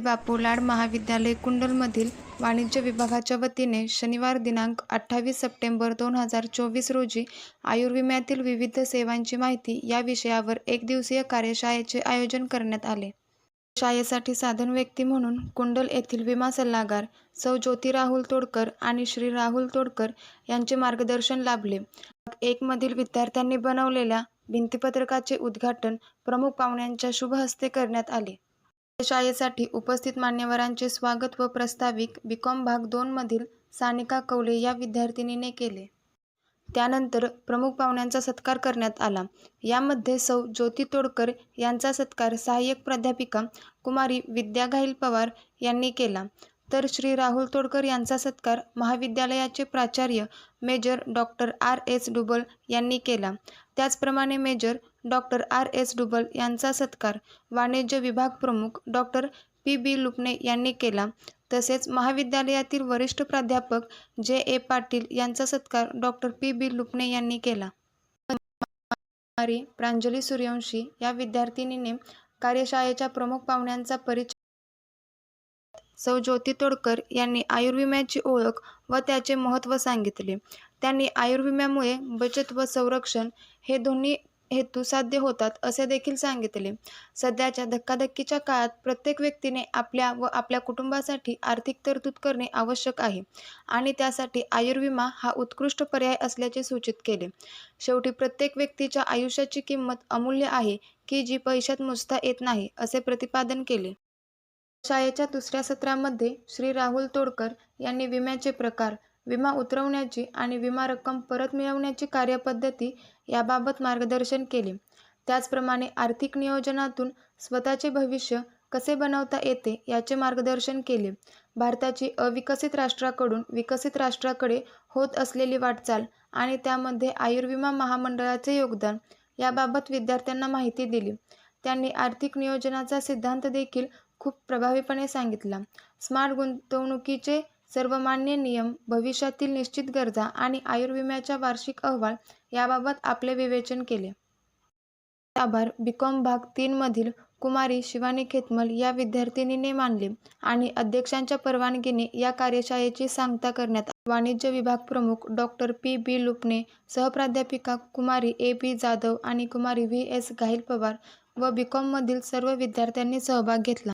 बापू लाड महाविद्यालय कुंडलमधील वाणिज्य विभागाच्या वतीने शनिवार दिनांक अठ्ठावीस सप्टेंबर दोन हजार चोवीस रोजी आयुर्विम्यातील विविध सेवांची माहिती या विषयावर एकदिवसीय कार्यशाळेचे आयोजन करण्यात आले. शाळेसाठी साधन व्यक्ती म्हणून कुंडल येथील विमा सल्लागार सौ ज्योती राहुल तोडकर आणि श्री राहुल तोडकर यांचे मार्गदर्शन लाभले. एक मधील विद्यार्थ्यांनी बनवलेल्या भिंतीपत्रकाचे उद्घाटन प्रमुख पाहुण्यांच्या शुभ हस्ते करण्यात आले. शाळेसाठी उपस्थित मान्यवरांचे स्वागत व प्रस्ताविक बीकॉम भाग दोन मधील सानिका कवले या विद्यार्थिनीने केले. त्यानंतर प्रमुख पाहुण्यांचा सत्कार करण्यात आला. यामध्ये सौ ज्योती तोडकर यांचा सत्कार सहाय्यक प्राध्यापिका कुमारी विद्या घाईल पवार यांनी केला. तर श्री राहुल तोडकर यांचा सत्कार महाविद्यालयाचे प्राचार्य मेजर डॉक्टर आर एस डुबल यांनी केला. त्याचप्रमाणे मेजर डॉक्टर आर. एस. डुबल यांचा सत्कार वाणिज्य विभाग प्रमुख डॉक्टर पी. बी. लुपणे यांनी केला. तसेच महाविद्यालयातील वरिष्ठ प्राध्यापक जे. ए. पाटील यांचा सत्कार डॉक्टर पी. बी. लुपणे यांनी केला. प्रांजली सूर्यवंशी या विद्यार्थिनीने कार्यशाळेच्या प्रमुख पाहुण्यांचा परिचय सौ. ज्योती तोडकर यांनी आयुर्विम्याची ओळख व त्याचे महत्त्व सांगितले. त्यांनी आयुर्विम्यामुळे बचत व संरक्षण हे दोन्ही हेतू साध्य होतात असे देखील सांगितले. सध्याच्या धक्काधक्कीच्या काळात प्रत्येक व्यक्तीने आपल्या व आपल्या कुटुंबासाठी आर्थिक तरतूद करणे आवश्यक आहे आणि त्यासाठी आयुर्विमा हा उत्कृष्ट पर्याय असल्याचे सूचित केले. शेवटी प्रत्येक व्यक्तीच्या आयुष्याची किंमत अमूल्य आहे की जी पैशात मोजता येत नाही असे प्रतिपादन केले. शाळेच्या दुसऱ्या सत्रामध्ये श्री राहुल तोडकर यांनी विम्याचे प्रकार विमा उतरवण्याची आणि विमा रक्कम परत मिळवण्याची कार्यपद्धती याबाबत मार्गदर्शन केले. त्याचप्रमाणे आर्थिक नियोजनातून स्वतःचे भविष्य कसे बनवता येते याचे मार्गदर्शन केले. भारताची अविकसित राष्ट्राकडून विकसित राष्ट्राकडे होत असलेली वाटचाल आणि त्यामध्ये आयुर्विमा महामंडळाचे योगदान याबाबत विद्यार्थ्यांना माहिती दिली. त्यांनी आर्थिक नियोजनाचा सिद्धांत देखील खूप प्रभावीपणे सांगितला. स्मार्ट गुंतवणुकीचे सर्वमान्य नियम भविष्यातील निश्चित गरजा आणि आयुर्विम्याचा वार्षिक अहवाल याबाबत आपले विवेचन केले. आभार. बीकॉम भाग तीनमधील कुमारी शिवानी खेतमल या विद्यार्थिनीने मानले आणि अध्यक्षांच्या परवानगीने या कार्यशाळेची सांगता करण्यात वाणिज्य विभाग प्रमुख डॉक्टर पी. बी. लुपने सहप्राध्यापिका कुमारी ए. पी. जाधव आणि कुमारी व्ही. एस. घाईल पवार व बीकॉममधील सर्व विद्यार्थ्यांनी सहभाग घेतला.